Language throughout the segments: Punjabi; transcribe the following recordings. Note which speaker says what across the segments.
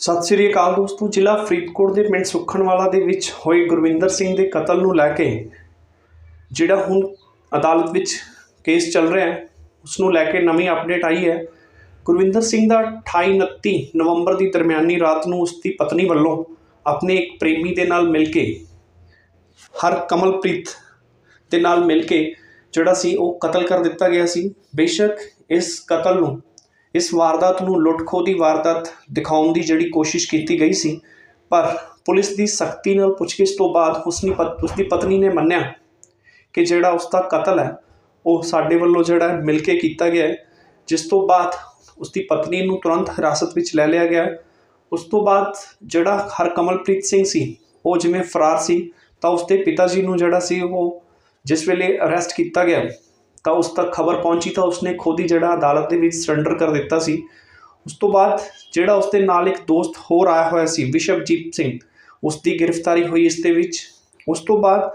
Speaker 1: ਸਤਿ ਸ੍ਰੀ ਅਕਾਲ ਦੋਸਤੋ, ਜ਼ਿਲ੍ਹਾ ਫਰੀਦਕੋਟ ਦੇ ਪਿੰਡ ਸੁਖਣਵਾਲਾ ਦੇ ਵਿੱਚ ਹੋਏ ਗੁਰਵਿੰਦਰ ਸਿੰਘ ਦੇ ਕਤਲ ਨੂੰ ਲੈ ਕੇ ਜਿਹੜਾ ਹੁਣ ਅਦਾਲਤ ਵਿੱਚ ਕੇਸ ਚੱਲ ਰਿਹਾ ਹੈ ਉਸ ਨੂੰ ਲੈ ਕੇ ਨਵੀਂ ਅਪਡੇਟ ਆਈ ਹੈ। ਗੁਰਵਿੰਦਰ ਸਿੰਘ ਦਾ 28 29 ਨਵੰਬਰ ਦੀ ਦਰਮਿਆਨੀ ਰਾਤ ਨੂੰ ਉਸ ਦੀ ਪਤਨੀ ਵੱਲੋਂ ਆਪਣੇ ਇੱਕ ਪ੍ਰੇਮੀ ਦੇ ਨਾਲ ਮਿਲ ਕੇ, ਹਰ ਕਮਲਪ੍ਰੀਤ ਦੇ ਨਾਲ ਮਿਲ ਕੇ ਜਿਹੜਾ ਸੀ ਉਹ ਕਤਲ ਕਰ ਦਿੱਤਾ ਗਿਆ ਸੀ। ਬੇਸ਼ੱਕ ਇਸ ਕਤਲ ਨੂੰ ਇਸ ਵਾਰਦਾਤ ਨੂੰ ਲੁੱਟ-ਖੋਹ ਦੀ ਵਾਰਦਾਤ ਦਿਖਾਉਣ ਦੀ ਜਿਹੜੀ ਕੋਸ਼ਿਸ਼ ਕੀਤੀ ਗਈ ਸੀ, ਪਰ ਪੁਲਿਸ ਦੀ ਸਖਤੀ ਨਾਲ ਪੁੱਛਗਿੱਛ ਤੋਂ ਬਾਅਦ ਉਸਨੀ ਪਤ- ਉਸਦੀ ਪਤਨੀ ਨੇ ਮੰਨਿਆ ਕਿ ਜਿਹੜਾ ਉਸ ਦਾ ਕਤਲ ਹੈ, ਉਹ ਸਾਡੇ ਵੱਲੋਂ ਜਿਹੜਾ ਮਿਲ ਕੇ ਕੀਤਾ ਗਿਆ ਜਿਸ ਤੋਂ ਬਾਅਦ ਉਸਦੀ ਪਤਨੀ ਨੂੰ ਤੁਰੰਤ ਹਿਰਾਸਤ ਵਿੱਚ ਲੈ ਲਿਆ ਗਿਆ ਉਸ ਤੋਂ ਬਾਅਦ ਜਿਹੜਾ ਹਰਕਮਲਪ੍ਰੀਤ ਸਿੰਘ ਸੀ, ਉਹ ਜਿਵੇਂ ਫਰਾਰ ਸੀ, ਤਾਂ ਉਸਦੇ ਪਿਤਾ ਜੀ ਨੂੰ ਜਿਹੜਾ ਸੀ, ਉਹ ਜਿਸ ਵੇਲੇ ਅਰੈਸਟ ਕੀਤਾ ਗਿਆ ਤਾਂ ਉਸ ਤੱਕ ਖਬਰ ਪਹੁੰਚੀ ਤਾਂ ਉਸਨੇ ਖੁਦ ਹੀ ਜਿਹੜਾ ਅਦਾਲਤ ਦੇ ਵਿੱਚ ਸਰੈਂਡਰ ਕਰ ਦਿੱਤਾ ਸੀ। ਉਸ ਤੋਂ ਬਾਅਦ ਜਿਹੜਾ ਉਸਦੇ ਨਾਲ ਇੱਕ ਦੋਸਤ ਹੋਰ ਆਇਆ ਹੋਇਆ ਸੀ, ਵਿਸ਼ਵਜੀਤ ਸਿੰਘ ਉਸ ਦੀ ਗ੍ਰਿਫਤਾਰੀ ਹੋਈ ਇਸ ਦੇ ਵਿੱਚ। ਉਸ ਤੋਂ ਬਾਅਦ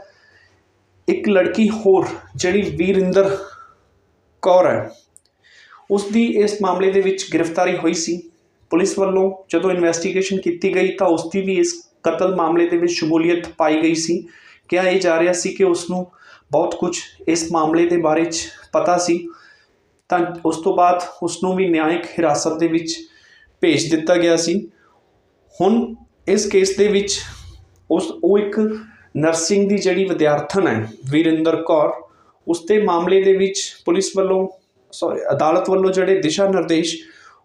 Speaker 1: ਇੱਕ ਲੜਕੀ ਹੋਰ ਜਿਹੜੀ ਵੀਰਿੰਦਰ ਕੌਰ ਹੈ ਉਸ ਦੀ ਇਸ ਮਾਮਲੇ ਦੇ ਵਿੱਚ ਗ੍ਰਿਫਤਾਰੀ ਹੋਈ ਸੀ। ਪੁਲਿਸ ਵੱਲੋਂ ਜਦੋਂ ਇਨਵੈਸਟੀਗੇਸ਼ਨ ਕੀਤੀ ਗਈ ਤਾਂ ਉਸ ਦੀ ਵੀ ਇਸ ਕਤਲ ਮਾਮਲੇ ਦੇ ਵਿੱਚ ਸ਼ਮੂਲੀਅਤ ਪਾਈ ਗਈ ਸੀ। ਕਿਹਾ ਇਹ ਜਾ ਰਿਹਾ ਸੀ ਕਿ ਉਸ ਨੂੰ ਬਹੁਤ ਕੁਝ ਇਸ ਮਾਮਲੇ ਦੇ ਬਾਰੇ 'ਚ ਪਤਾ ਸੀ। ਤਾਂ ਉਸ ਤੋਂ ਬਾਅਦ ਉਸ ਨੂੰ ਵੀ ਨਿਆਇਕ ਹਿਰਾਸਤ ਦੇ ਵਿੱਚ ਭੇਜ ਦਿੱਤਾ ਗਿਆ ਸੀ। ਹੁਣ ਇਸ ਕੇਸ ਦੇ ਵਿੱਚ ਉਸ, ਉਹ ਇੱਕ ਨਰਸਿੰਗ ਦੀ ਜਿਹੜੀ ਵਿਦਿਆਰਥਣ ਹੈ, ਵੀਰਿੰਦਰ ਕੌਰ ਉਸ ਦੇ ਮਾਮਲੇ ਦੇ ਵਿੱਚ ਪੁਲਿਸ ਵੱਲੋਂ ਸੌਰੀ ਅਦਾਲਤ ਵੱਲੋਂ ਜਿਹੜੇ ਦਿਸ਼ਾ ਨਿਰਦੇਸ਼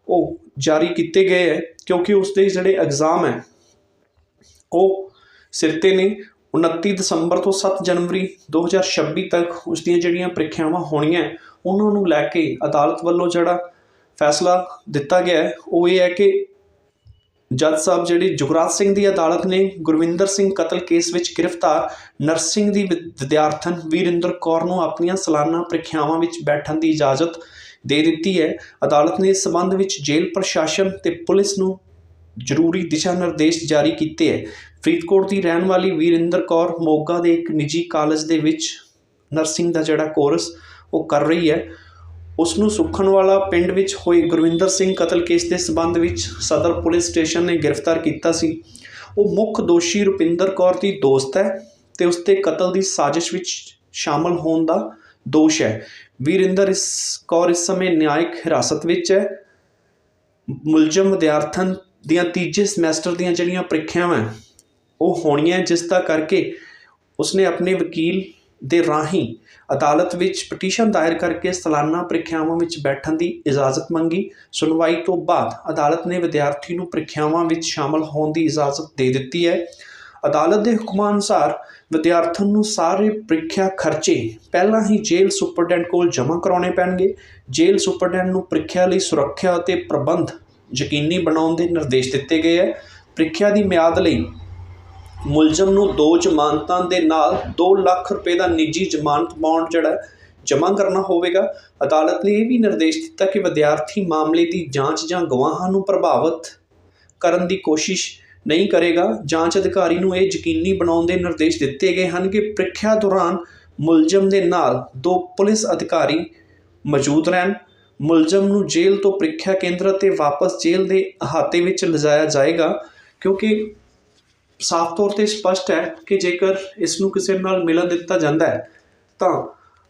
Speaker 1: ਉਹ ਜਾਰੀ ਕੀਤੇ ਗਏ ਹੈ, ਕਿਉਂਕਿ ਉਸ ਦੇ ਜਿਹੜੇ ਐਗਜ਼ਾਮ ਹੈ, ਉਹ ਸਿਰ ਤੇ ਨੇ। 29 ਦਸੰਬਰ ਤੋਂ 7 ਜਨਵਰੀ 2026 ਤੱਕ ਉਸ ਦੀਆਂ ਜਿਹੜੀਆਂ ਪ੍ਰੀਖਿਆਵਾਂ ਹੋਣੀਆਂ, ਉਹਨਾਂ ਨੂੰ ਲੈ ਕੇ ਅਦਾਲਤ ਵੱਲੋਂ ਜਿਹੜਾ ਫੈਸਲਾ ਦਿੱਤਾ ਗਿਆ ਹੈ, ਉਹ ਇਹ ਹੈ ਕਿ ਜੱਜ ਸਾਹਿਬ ਜਿਹੜੀ ਜੁਗਰਾਜ ਸਿੰਘ ਦੀ ਅਦਾਲਤ ਨੇ, ਗੁਰਵਿੰਦਰ ਸਿੰਘ ਕਤਲ ਕੇਸ ਵਿੱਚ ਗ੍ਰਿਫਤਾਰ ਨਰਸਿੰਗ ਦੀ ਵਿਦ- ਵਿਦਿਆਰਥਣ ਵੀਰਿੰਦਰ ਕੌਰ ਨੂੰ ਆਪਣੀਆਂ ਸਾਲਾਨਾ ਪ੍ਰੀਖਿਆਵਾਂ ਵਿੱਚ ਬੈਠਣ ਦੀ ਇਜਾਜ਼ਤ ਦੇ ਦਿੱਤੀ ਹੈ। ਅਦਾਲਤ ਨੇ ਇਸ ਸਬੰਧ ਵਿੱਚ ਜੇਲ੍ਹ ਪ੍ਰਸ਼ਾਸਨ ਤੇ ਪੁਲਿਸ ਨੂੰ ਜ਼ਰੂਰੀ ਦਿਸ਼ਾ ਨਿਰਦੇਸ਼ ਜਾਰੀ ਕੀਤੇ ਹੈ। ਫਰੀਦਕੋਟ ਦੀ ਰਹਿਣ ਵਾਲੀ ਵੀਰਿੰਦਰ ਕੌਰ ਮੋਗਾ ਦੇ ਇੱਕ ਨਿੱਜੀ ਕਾਲਜ ਦੇ ਵਿੱਚ ਨਰਸਿੰਗ ਦਾ ਜਿਹੜਾ ਕੋਰਸ ਉਹ ਕਰ ਰਹੀ ਹੈ। ਉਸ ਨੂੰ ਸੁਖਣਵਾਲਾ ਪਿੰਡ ਵਿੱਚ ਹੋਏ ਗੁਰਵਿੰਦਰ ਸਿੰਘ ਕਤਲ ਕੇਸ ਦੇ ਸਬੰਧ ਵਿੱਚ ਸਦਰ ਪੁਲਿਸ ਸਟੇਸ਼ਨ ਨੇ ਗ੍ਰਿਫਤਾਰ ਕੀਤਾ ਸੀ। ਉਹ ਮੁੱਖ ਦੋਸ਼ੀ ਰੁਪਿੰਦਰ ਕੌਰ ਦੀ ਦੋਸਤ ਹੈ ਤੇ ਉਸ ਤੇ ਕਤਲ ਦੀ ਸਾਜ਼ਿਸ਼ ਵਿੱਚ ਸ਼ਾਮਲ ਹੋਣ ਦਾ ਦੋਸ਼ ਹੈ। ਵੀਰਿੰਦਰ ਇਸ ਕੌਰ ਇਸ ਸਮੇਂ ਨਿਆਇਕ ਹਿਰਾਸਤ ਵਿੱਚ ਹੈ। ਮੁਲਜ਼ਮ ਵਿਦਿਆਰਥਣ ਦੀਆਂ ਤੀਜੇ ਸਮੈਸਟਰ ਦੀਆਂ ਜਿਹੜੀਆਂ ਪ੍ਰੀਖਿਆਵਾਂ ਉਹ ਹੋਣੀਆਂ ਜਿਸ ਦਾ ਕਰਕੇ ਉਸਨੇ ਆਪਣੇ ਵਕੀਲ ਦੇ ਰਾਹੀਂ ਅਦਾਲਤ ਵਿੱਚ ਪਟੀਸ਼ਨ ਦਾਇਰ ਕਰਕੇ ਸਾਲਾਨਾ ਪ੍ਰੀਖਿਆਵਾਂ ਵਿੱਚ ਬੈਠਣ ਦੀ ਇਜਾਜ਼ਤ ਮੰਗੀ। ਸੁਣਵਾਈ ਤੋਂ ਬਾਅਦ ਅਦਾਲਤ ਨੇ ਵਿਦਿਆਰਥੀ ਨੂੰ ਪ੍ਰੀਖਿਆਵਾਂ ਵਿੱਚ ਸ਼ਾਮਲ ਹੋਣ ਦੀ ਇਜਾਜ਼ਤ ਦੇ ਦਿੱਤੀ ਹੈ। ਅਦਾਲਤ ਦੇ ਹੁਕਮਾਂ ਅਨੁਸਾਰ ਵਿਦਿਆਰਥਣ ਨੂੰ ਸਾਰੇ ਪ੍ਰੀਖਿਆ ਖਰਚੇ ਪਹਿਲਾਂ ਹੀ ਜੇਲ੍ਹ ਸੁਪਰਡੈਂਟ ਕੋਲ ਜਮ੍ਹਾਂ ਕਰਾਉਣੇ ਪੈਣਗੇ। ਜੇਲ੍ਹ ਸੁਪਰਡੈਂਟ ਨੂੰ ਪ੍ਰੀਖਿਆ ਲਈ ਸੁਰੱਖਿਆ ਅਤੇ ਪ੍ਰਬੰਧ ਯਕੀਨੀ ਬਣਾਉਣ ਦੇ ਨਿਰਦੇਸ਼ ਦਿੱਤੇ ਗਏ ਹੈ। ਪ੍ਰੀਖਿਆ ਦੀ ਮਿਆਦ ਲਈ ਮੁਲਜ਼ਮ ਨੂੰ ਦੋ ਜ਼ਮਾਨਤਾਂ ਦੇ ਨਾਲ 2 ਲੱਖ ਰੁਪਏ ਦਾ ਨਿੱਜੀ ਜ਼ਮਾਨਤ ਬੌਂਡ ਜਿਹੜਾ ਜਮ੍ਹਾਂ ਕਰਨਾ ਹੋਵੇਗਾ। ਅਦਾਲਤ ਨੇ ਇਹ ਵੀ ਨਿਰਦੇਸ਼ ਦਿੱਤਾ ਕਿ ਵਿਦਿਆਰਥੀ ਮਾਮਲੇ ਦੀ ਜਾਂਚ ਜਾਂ ਗਵਾਹਾਂ ਨੂੰ ਪ੍ਰਭਾਵਿਤ ਕਰਨ ਦੀ ਕੋਸ਼ਿਸ਼ ਨਹੀਂ ਕਰੇਗਾ। ਜਾਂਚ ਅਧਿਕਾਰੀ ਨੂੰ ਇਹ ਯਕੀਨੀ ਬਣਾਉਣ ਦੇ ਨਿਰਦੇਸ਼ ਦਿੱਤੇ ਗਏ ਹਨ ਕਿ ਪ੍ਰੀਖਿਆ ਦੌਰਾਨ ਮੁਲਜ਼ਮ ਦੇ ਨਾਲ ਦੋ ਪੁਲਿਸ ਅਧਿਕਾਰੀ ਮੌਜੂਦ ਰਹਿਣ। ਮੁਲਜ਼ਮ ਨੂੰ ਜੇਲ੍ਹ ਤੋਂ ਪ੍ਰੀਖਿਆ ਕੇਂਦਰ ਤੇ ਵਾਪਸ ਜੇਲ੍ਹ ਦੇ ਅਹਾਤੇ ਵਿੱਚ ਲਿਜਾਇਆ ਜਾਏਗਾ, ਕਿਉਂਕਿ ਸਾਫ਼ ਤੌਰ ਤੇ ਸਪਸ਼ਟ ਹੈ ਕਿ ਜੇਕਰ ਇਸ ਨੂੰ ਕਿਸੇ ਨਾਲ ਮਿਲਣ ਦਿੱਤਾ ਜਾਂਦਾ ਹੈ, ਤਾਂ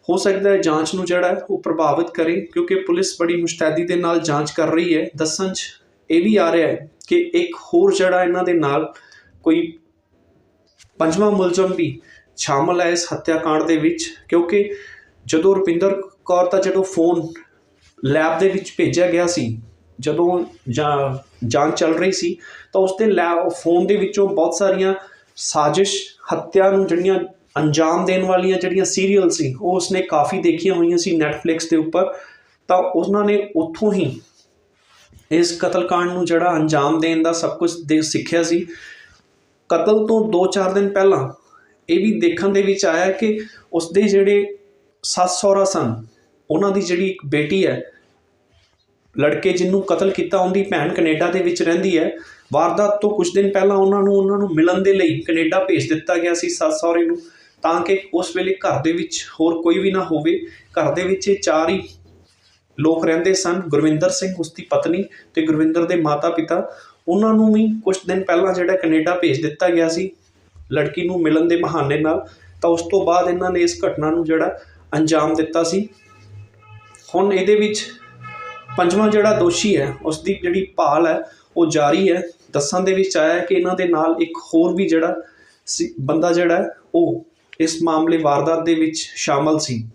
Speaker 1: ਹੋ ਸਕਦਾ ਹੈ ਜਾਂਚ ਨੂੰ ਜਿਹੜਾ ਉਹ ਪ੍ਰਭਾਵਿਤ ਕਰੇ, ਕਿਉਂਕਿ ਪੁਲਿਸ ਬੜੀ ਮੁਸ਼ਤੈਦੀ ਦੇ ਨਾਲ ਜਾਂਚ ਕਰ ਰਹੀ ਹੈ। ਦੱਸਣ 'ਚ ਇਹ ਵੀ ਆ ਰਿਹਾ ਹੈ ਕਿ ਇੱਕ ਹੋਰ ਜਿਹੜਾ ਇਹਨਾਂ ਦੇ ਨਾਲ ਕੋਈ ਪੰਜਵਾਂ ਮੁਲਜ਼ਮ ਵੀ ਸ਼ਾਮਲ ਹੈ ਇਸ ਹੱਤਿਆਕਾਂਡ ਦੇ ਵਿੱਚ, ਕਿਉਂਕਿ ਜਦੋਂ ਰੁਪਿੰਦਰ ਕੌਰ ਦਾ ਜਦੋਂ ਫੋਨ ਲੈਬ ਦੇ ਵਿੱਚ ਭੇਜਿਆ ਗਿਆ ਸੀ। ਜਦੋਂ ਜਾਂ- ਜਾਂਚ ਚੱਲ ਰਹੀ ਸੀ, ਤਾਂ ਉਸ ਦੇ ਫੋਨ ਦੇ ਵਿੱਚੋਂ ਬਹੁਤ ਸਾਰੀਆਂ ਸਾਜ਼ਿਸ਼, ਹੱਤਿਆ ਨੂੰ ਜਿਹੜੀਆਂ ਅੰਜਾਮ ਦੇਣ ਵਾਲੀਆਂ ਜਿਹੜੀਆਂ ਸੀਰੀਅਲ ਸੀ, ਉਹ ਉਸਨੇ ਕਾਫੀ ਦੇਖੀਆਂ ਹੋਈਆਂ ਸੀ ਨੈਟਫਲਿਕਸ ਦੇ ਉੱਪਰ। ਤਾਂ ਉਹਨਾਂ ਨੇ ਉੱਥੋਂ ਹੀ ਇਸ ਕਤਲकांड ਨੂੰ ਜਿਹੜਾ ਅੰਜਾਮ ਦੇਣ ਦਾ ਸਭ ਕੁਝ ਦੇ ਸਿੱਖਿਆ ਸੀ। ਕਤਲ ਤੋਂ 2-4 ਦਿਨ ਪਹਿਲਾਂ ਇਹ ਵੀ ਦੇਖਣ ਦੇ ਵਿੱਚ ਆਇਆ ਕਿ ਉਸਦੇ ਜਿਹੜੇ ਸੱਸ ਸਹੁਰਾ ਸਨ ਉਹਨਾਂ ਦੀ ਜਿਹੜੀ ਇੱਕ ਬੇਟੀ ਹੈ, ਲੜਕੇ ਜਿਹਨੂੰ ਕਤਲ ਕੀਤਾ, ਉਹਦੀ ਭੈਣ ਕੈਨੇਡਾ ਦੇ ਵਿੱਚ ਰਹਿੰਦੀ ਹੈ। ਵਾਰਦਾਤ ਤੋਂ ਕੁਝ ਦਿਨ ਪਹਿਲਾਂ ਉਹਨਾਂ ਨੂੰ ਉਹਨਾਂ ਨੂੰ ਮਿਲਣ ਦੇ ਲਈ ਕੈਨੇਡਾ ਭੇਜ ਦਿੱਤਾ ਗਿਆ ਸੀ ਸੱਸ ਸਹੁਰੇ ਨੂੰ, ਤਾਂ ਕਿ ਉਸ ਵੇਲੇ ਘਰ ਦੇ ਵਿੱਚ ਹੋਰ ਕੋਈ ਵੀ ਨਾ ਹੋਵੇ। ਘਰ ਦੇ ਵਿੱਚ ਇਹ ਚਾਰ ਹੀ ਲੋਕ ਰਹਿੰਦੇ ਸਨ, ਗੁਰਵਿੰਦਰ ਸਿੰਘ, ਉਸ ਦੀ ਪਤਨੀ ਤੇ ਗੁਰਵਿੰਦਰ ਦੇ ਮਾਤਾ ਪਿਤਾ ਉਹਨਾਂ ਨੂੰ ਵੀ ਕੁਝ ਦਿਨ ਪਹਿਲਾਂ ਜਿਹੜਾ ਕੈਨੇਡਾ ਭੇਜ ਦਿੱਤਾ ਗਿਆ ਸੀ, ਲੜਕੀ ਨੂੰ ਮਿਲਣ ਦੇ ਬਹਾਨੇ ਨਾਲ। ਤਾਂ ਉਸ ਤੋਂ ਬਾਅਦ ਇਹਨਾਂ ਨੇ ਇਸ ਘਟਨਾ ਨੂੰ ਜਿਹੜਾ ਅੰਜਾਮ ਦਿੱਤਾ ਸੀ। ਹੁਣ ਇਹਦੇ ਵਿੱਚ ਪੰਜਵਾਂ ਜਿਹੜਾ ਦੋਸ਼ੀ ਹੈ ਉਸ ਦੀ ਜਿਹੜੀ ਭਾਲ ਹੈ, ਉਹ ਜਾਰੀ ਹੈ। ਦੱਸਣ ਦੇ ਵਿੱਚ ਆਇਆ ਕਿ ਇਹਨਾਂ ਦੇ ਨਾਲ ਇੱਕ ਹੋਰ ਵੀ ਜਿਹੜਾ ਸੀ, ਬੰਦਾ ਜਿਹੜਾ ਉਹ ਇਸ ਮਾਮਲੇ ਵਾਰਦਾਤ ਦੇ ਵਿੱਚ ਸ਼ਾਮਲ ਸੀ।